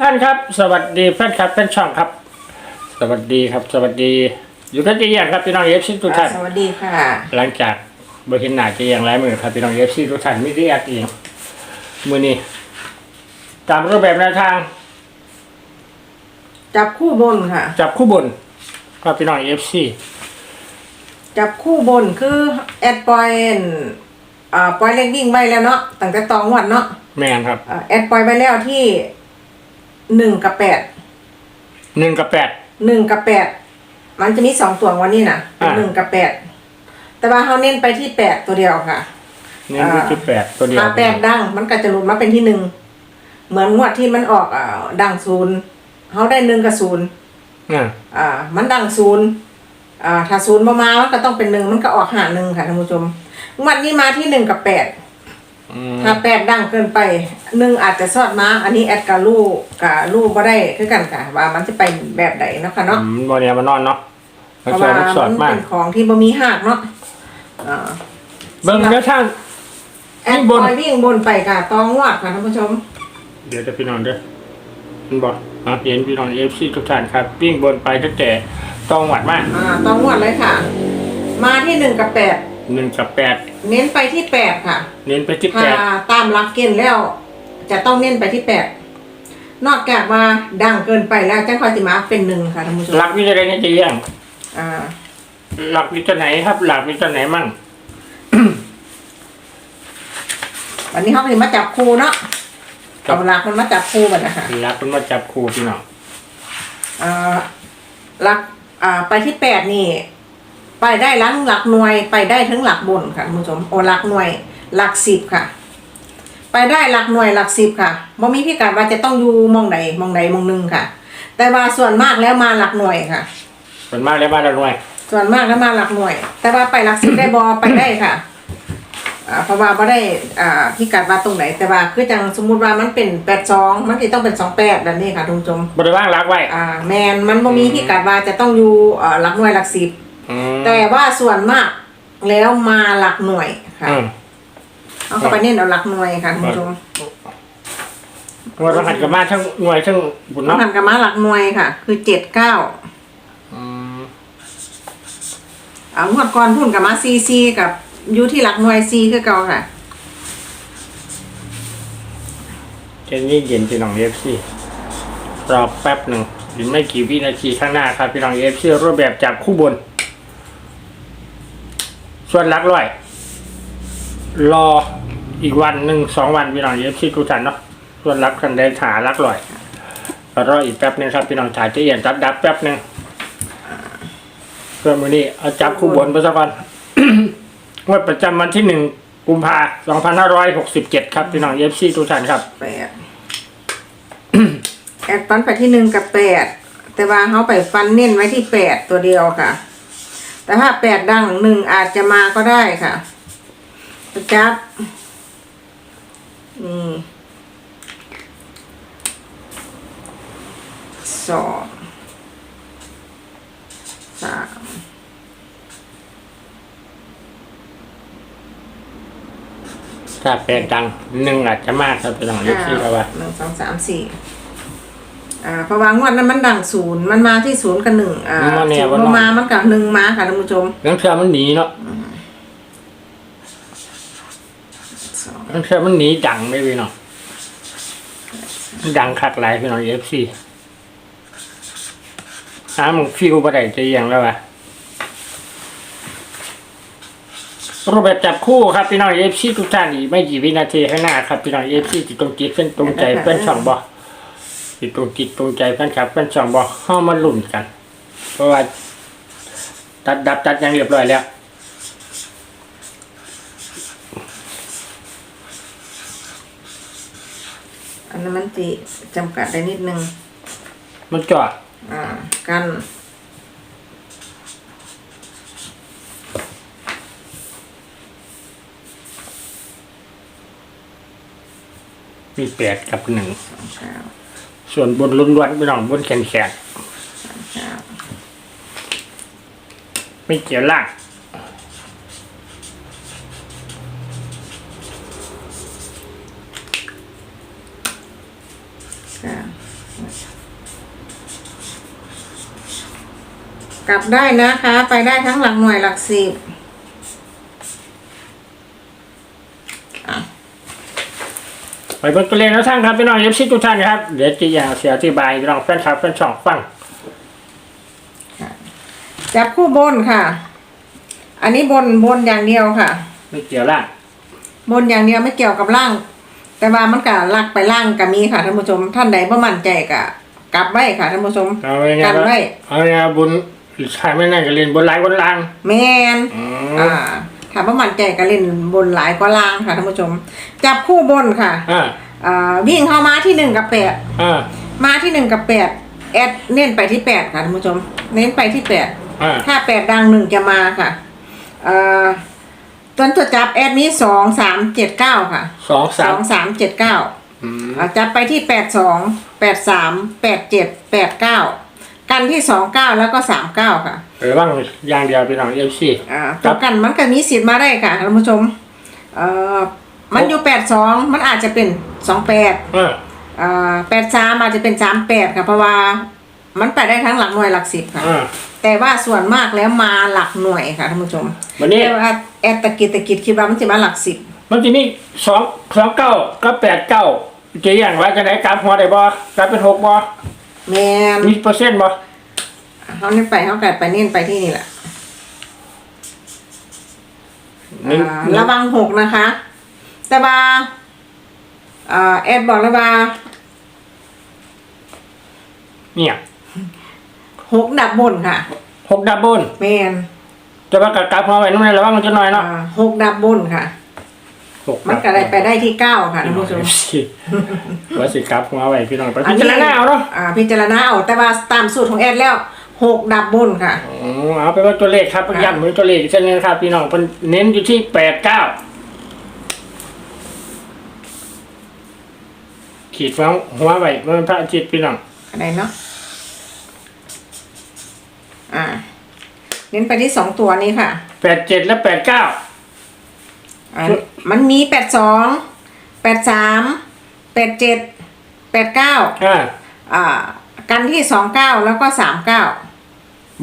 ท่านครับ สวัสดีแฟนคลับแฟนช่องครับ สวัสดีครับ สวัสดี อยู่กันเจียงครับพี่น้องเอฟซีทุกท่าน สวัสดีค่ะ หลังจากบริเห็นหน้าเจียงหลายมือครับพี่น้องเอฟซีทุกท่านไม่ได้อัดเองมือนี้ตามรูปแบบแนวทาง จับคู่บนค่ะ จับคู่บนครับพี่น้องเอฟซีจับคู่บนคือแอดปอยน์อ่าปอยเล็กวิ่งไปแล้วเนาะตั้งแต่ตองวันเนาะแมนครับอ่าแอดปอยไปแล้วที่ หนึ่งกับแปดหนึ่งกับแปด หนึ่งกับแปดมันจะมีสองตัววันนี้นะอ่า หนึ่งกับแปดแต่ว่าเขาเน้นไปที่แปดตัวเดียวค่ะหนึ่งจุดแปดตัวเดียวถ้าแปดดังมันก็จะหลุดมาเป็นที่หนึ่งเหมือนงวดที่มันออกอ่าดังศูนย์เขาได้หนึ่งกับศูนย์อ่าอ่า มันดังศูนย์อ่าถ้าศูนย์ประมามันก็ต้องเป็นหนึ่งมันก็ออกหาหนึ่งค่ะท่านผู้ชมงวันนี้มาที่หนึ่งกับแปดอืม ถ้าแปดดังเกินไปหนึ่งอาจจะซอดมาอันนี้แอดกับลูกกับลูกก็ได้คือกันค่ะ ว่ามันจะไปแบบไหนเนาะค่ะเนาะอืมบอเนี่ยมานอนเนาะเพมันราะสอว่าดสอดมันมากเป็นของที่บ่มีหักเนาะอ่าเบิ้งแนวทางแอดวิ่งบบนอยวิ่งบนไปค่ะตองวดค่ะท่านผู้ชม เดี๋ยวจะพี่น้องเด้อมันบอกอะเห็นพี่น้องเอฟซีทุกท่านครับวิ่งบนไปตั้งแต่ต้องหวัดมากอ่าตองวดเลยค่ะ มาที่หนึ่งกับแปด หนึ่งกับแปดเน้นไปที่แปดค่ะเน้นไปที่ถ้าแปดตามหลักเกณฑ์แล้ว จะต้องเน้นไปที่แปดนอกจากว่าดังเกินไปแล้วจ้าคอยสิมาเป็นหนึ่งค่ะท่านผู้ชมหลักวิจารณ์เนี่ยจะแย่งอ่าหลักวิจารณ์ไหนครับ หลักวิจารณ์ไหนมั่งวันนี้เขาเลยมาจับครูเนาะเอาหลักมันมาจับครูกันนะคะหลักมันมาจับครูพี่น้องอ่าหลักอ่าไปที่แปดนี่ ไปได้หลังหลักหน่วย ไปได้ทั้งหลักบนค่ะท่านผู้ชมโอหลักหน่วยหลักสิบค่ะ ไปได้หลักหน่วยหลักสิบค่ะบ่มีพิกัดว่าจะต้องอยู่หมองใดหมองใดหมองหนึ่งค่ะ แต่ว่าส่วนมากแล้วมาหลักหน่วยค่ะ ส่วนมากแล้วมาละหน่วย ส่วนมากแล้วมาหลักหน่วย แต่ว่าไปหลักสิบได้บอไปได้ค่ะอ่าเพราะว่าบ่ได้อ่าพิกัดว่าตรงไหน แต่ว่าคือจังสมมุติว่ามันเป็นแปดสองมันจะต้องเป็นสองแปดแบบนี้ค่ะทุกผู้ชมบริว่างหลักไว้อ่าแมนมันบ่มีพิกัดว่าจะต้องอยู่อ่าหลักหน่วยหลักสิบ อืมแต่ว่าส่วนมากแล้วมาหลักหน่วยค่ะ อืม เอาเข้าไปเน้นเอาหลักหน่วยค่ะคุณผู้ชมว่าเราหันกับมาทั้งหน่วยทั้งบุญต้องเนาะหันกับมาหลักหน่วยค่ะ คือเจ็ดเก้าอืมเอางวดก่อนพุ่นกับมาซีซีกับอยู่ที่หลักหน่วยซีคือเก่าค่ะ เจนนี่เย็นพี่น้องเอฟซีรอแป๊บหนึ่งอีกไม่กี่วินาทีข้างหน้าครับพี่น้องเอฟซีรูปแบบจับคู่บน ส่วนหลักร้อย รออีกวันหนึ่งสองวันพี่น้องเอฟซีทุกท่านเนาะส่วนหลักกันได้ถาหลักร้อยรออีกแป๊บหนึงครับพี่น้องถ่ายจะเอียนจับดับแป๊บหนึ่งเพื่อมือนี้เอาจับคู่บนไปสักวันงวดประจำวันที่หนึ่งกุมภาสองพันห้าร้อยหกสิบเจ็ดครับพี่น้องเอฟซีทุกท่านครับแปดแอดฟันไปที่หนึ่งกับแปดแต่ว่าเขาไปฟันเน้นไว้ที่แปดตัวเดียวค่ะ แต่ถ้าแปดดังหนึ่งอาจจะมาก็ได้ค่ะจับอืมสองสามถ้าแปดดังหนึ่งอาจจะมากครับพี่น้องเอฟซีครับว่าหนึ่งสองสามสี่ อ่าเพราะว่างวดนั้นมันดังศูนย์มันมาที่ศูนย์กับหนึ่งอ่ามันมาแนวศูนย์ว่ามามันกับหนึ่งมาค่ะท่านผู้ชมนังเชื่อมันหนีเนาะสองนังเชื่อมันหนีดังไม่พี่น้องดังคักหลายพี่น้องเอฟซีหามึงฟิวบ่ได้จะเอียงแล้ววะรูปแบบจับคู่ครับพี่น้องเอฟซีทุกท่านอีกไม่กี่วินาทีข้างหน้าครับพี่น้องเอฟซีจิตตรงจิตเส้นตรงใจเพื่อนช่องบ่จิ ตตรงจิตตรงใจเพื่อนครับเพื่อนช่องบ่เข้ามาลุ่นกัน เพราะว่าตัดดับตัดอยังเรียบร้อยแล้วอันนั้นมันจะจำกัดได้นิดนึง มันจอดอ่า กันมีแปดกับหนึ่งสองเก้า ส่วนบนล้วนๆไม่ต้องบนแขนแขนไม่เกี่ยวล่างกลับได้นะคะ ไปได้ทั้งหลักหน่วยหลักสิบอะ ไปเบิ่งตัวเลขแล้วท่านครับพี่น้องเอฟซีทุกท่านครับ เดี๋ยวจีอย่างเสียอธิบายพี่น้องแฟนคลับแฟนช่องฟังจับคู่บนค่ะ อันนี้บนบนอย่างเดียวค่ะ ไม่เกี่ยวล่างบนอย่างเดียวไม่เกี่ยวกับล่าง แต่ว่ามันก็ลักไปล่างก็มีค่ะท่านผู้ชมท่านใดบ่มั่นใจก็กลับไว้ค่ะท่านผู้ชมเอาไงกันไว้เอาไงบุญใช่ไม่นั่นก็เรียนบนไลน์บนล่าง แมนอืม อ่าถ้าบ่มั่นใจก็เล่นบนหลายกว่าล่างค่ะท่านผู้ชม จับคู่บนค่ะอ่าอ่าวิ่งเข้ามาที่หนึ่งกับแปดอ่ามาที่หนึ่งกับแปดแอดเน้นไปที่แปดค่ะท่านผู้ชม เน้นไปที่แปดอ่าถ้าแปดดังหนึ่งจะมาค่ะเอ่อต้นตัวจับแอดนี้สองสามเจ็ดเก้าค่ะสองสสาอมงสามเจ็ดเก้าอืมจับไปที่แปดสองแปดสามแปดเจ็ดแปดเก้า กันที่สองเก้าแล้วก็สามเก้าค่ะหรือว่างอย่างเดียวพี่น้องเอฟซี อ่าตัวกันมันก็มีสิทธิ์มาได้ค่ะท่านผู้ชม เอ่อ มันอยู่แปดสองมันอาจจะเป็นสองแปดอ่าอ่าแปดสามอาจจะเป็นสามแปดค่ะเพราะว่ามันไปได้ทั้งหลักหน่วยหลักสิบค่ะอ่าแต่ว่าส่วนมากแล้วมาหลักหน่วยค่ะท่านผู้ชมวันนี้ แต่ว่าแอดตะกิดตะกิดคิดว่ามันจะมาหลักสิบมันจะมีสองสองเก้าก็แปดเก้าจะอย่างไรจะไหนกลับหัวได้บ่กลับเป็นหกบ่ แมนมีเปอร์เซ็นต์บ่เขาเน้นไปเขากัดไปเน้นไปที่นี่แหละหนึ่งอ่าระวังหกนะคะ แต่ว่าอ่าแอดบอกแล้วว่าเนี่ยหกดับบนค่ะ หกดับเบิลแมนจะว่ากลับกลับหัวไว้นู่นระวังมันจะน้อยเนาะอ่าหกดับบนค่ะ หกมันก็ได้ไปได้ที่เก้าค่ะท่านผู้ชม ว่าสิกลับหัวไว้พี่น้องไปพิจารณาเอาเนาะอ่าพิจารณาเอาแต่ว่าตามสูตรของแอดแล้วหกดับบนค่ะอ๋อเอาไปนว่าตัวเลขครับค่ะย้ำเหมือนตัวเลขอีกเช่นนึงครับ พี่น้องเพิ่นเน้นอยู่ที่แปดเก้าขีดฟ้งหัวไว้เมื่อพระอาทิตย์พี่น้องอะไรเนาะอ่า เน้นไปที่สองตัวนี้ค่ะแปดเจ็ดและแปดเก้าอ่า มันมีแปดสองแปดสามแปดเจ็ดแปดเก้าอ่าอ่ากันที่สองเก้าแล้วก็สามเก้า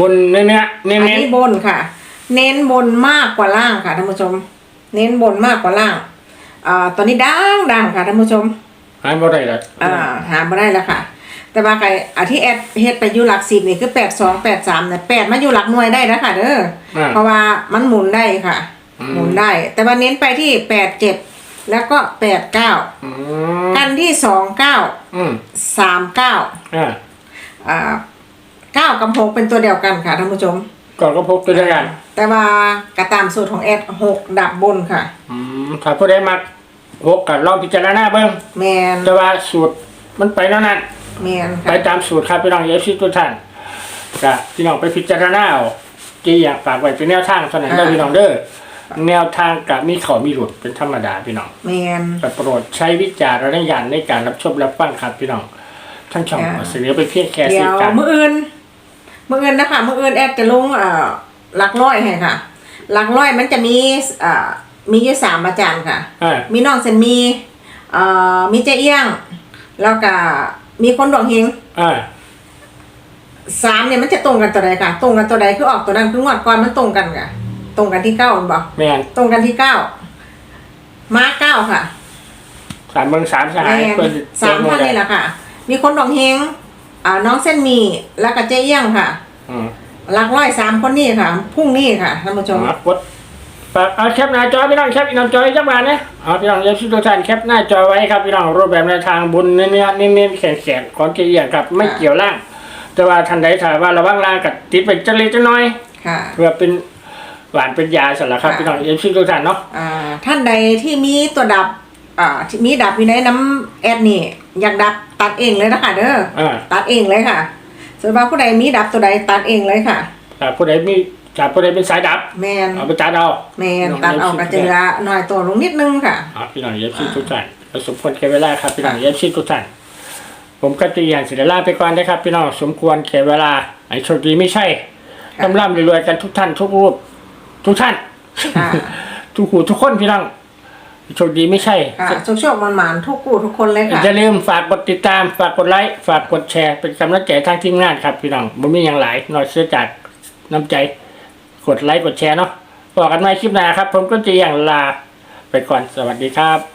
บนเนื้อเนื้อเน้นอันเน้นนี้บนค่ะ เน้นบนมากกว่าล่างค่ะท่านผู้ชม เน้นบนมากกว่าล่างอ่าตอนนี้ดังดังค่ะท่านผู้ชมหายบ่ได้ละอ่าหามาได้แล้วค่ะ แต่ว่าไก่อาที่แอดเฮ็ดไปอยู่หลักสิบนี่คือแปดสองแปดสามเนี่ยแปดมาอยู่หลักหน่วยได้แล้วค่ะเด้ออ่าเพราะว่ามันหมุนได้ค่ะอืม หมุนได้ แต่ว่าเน้นไปที่แปดเจ็ดแล้วก็แปดเก้าอืมกันที่สองเก้าอืมสามเก้าอ่าอ่าเก้ากับหกเป็นตัวเดียวกันค่ะท่านผู้ชม ก่อนก็พบตัวเดียวกัน แต่ว่ากระตามสูตรของแอดหกดับบนค่ะ อืมถ้าผู้ใดมักหกก็ลองพิจารณาเบิ่งแมนแต่ว่าสูตรมันไปแล้วนั้นแมนไปค่ะ ตามสูตรครับพี่น้องเอฟซีทุกท่านก็พี่น้องไปพิจารณาเอาจีอยากฝากไว้เป็นแนวทางเท่านั้นเด้อพี่น้องเด้อ แนวทางกับมีเขามีหลุดเป็นธรรมดาพี่น้องแมนแต่โปรดใช้วิจารณญาณในการรับชมรับฟังครับพี่น้องท่านช่องอ่าเสนอไปเพียงแค่เดี๋สื่ยอวการมืออื่นมืออื่นนะคะมืออื่นแอดจะลงเอ่อหลักร้อยให้ค่ะหลักร้อยมันจะมีเอ่อมีอยู่สามอาจารย์ค่ะอ่ามีน้องเซนมีเอ่อมีเจ๊เอี้ยง แล้วก็มีคนดวงเฮงอ่าสามเนี่ยมันจะตรงกันตัวใดค่ะ ตรงกันตัวใดคือออกตัวนั้นคืองวดก่อนมันตรงกันค่ะ ตรงกันที่เก้าบอกแมนตรงกันที่เก้ามาเก้าค่ะสามเมืองสามสหายแม่นเพื่อนสามท่านนี่แหละค่ะ มีคนดวงเฮงอ่าน้องเส้นหมีแล้วก็เจ๊เอี้ยงค่ะอืมหลักร้อยสามคนนี่ค่ะพรุ่งนี้ค่ะท่านผู้ชมอะกดฝากเอาแคปหน้าจอพี่น้องแคปหน้าจอจักบาทนะเอาพี่น้องเอฟซีทุกท่านแคปหน้าจอไว้ครับพี่น้องรูปแบบในวทางบุญเนื้อเนื้อเน้นๆแข็งๆของเจียงครับไม่เกี่ยวล่าง แต่ว่าทันใดถามว่าระวังล่างกับติดเป็นจริตจะน้อย ค่ะ เพื่อเป็น หวานเป็นยาสำหรับครับค่ะพี่น้องเอฟซีทุกท่านเนาะอ่าท่านใดที่มีตัวดับอ่าที่มีดับอยู่ในน้ำแอดนี่ อยากดับตัดเองเลยนะคะเด้ออ่าตัดเองเลยค่ะส่วนว่าผู้ใดมีดับตัวใดตัดเองเลยค่ะแต่ผู้ใดมีจากผู้ใดเป็นสายดับแมนเอาไปจัดเอาแมนตัดออกกระเจือหน่อยตัวลงนิดนึงค่ะเอาพี่น้องเอฟซีทุกท่านประสมควรแก่เวลาครับพี่น้องเอฟซีทุกท่านผมก็จะอย่างสิเดลาไปก่อนนะครับ พี่น้องสมควรแก่เวลาไอ้โชคดีไม่ใช่ค่ะร่ำร่ำรวยๆกันทุกท่านทุกรูป ทุกท่าน ค่ะ ทุกหูทุกคนพี่น้องโชคดีไม่ใช่ ค่ะโชคโชคมันหมานๆทุกกูทุกคนเลยค่ะ อย่าลืมฝากกดติดตาม ฝากกดไลค์ ฝากกดแชร์ เป็นกำลังใจทางทีมงานครับพี่น้องบ่มีอย่างหลายนอกเสียจากน้ำใจ กดไลค์ กดแชร์เนาะบอกกันใหม่คลิปหน้าครับ ผมก็จะอย่างลาไปก่อน สวัสดีครับ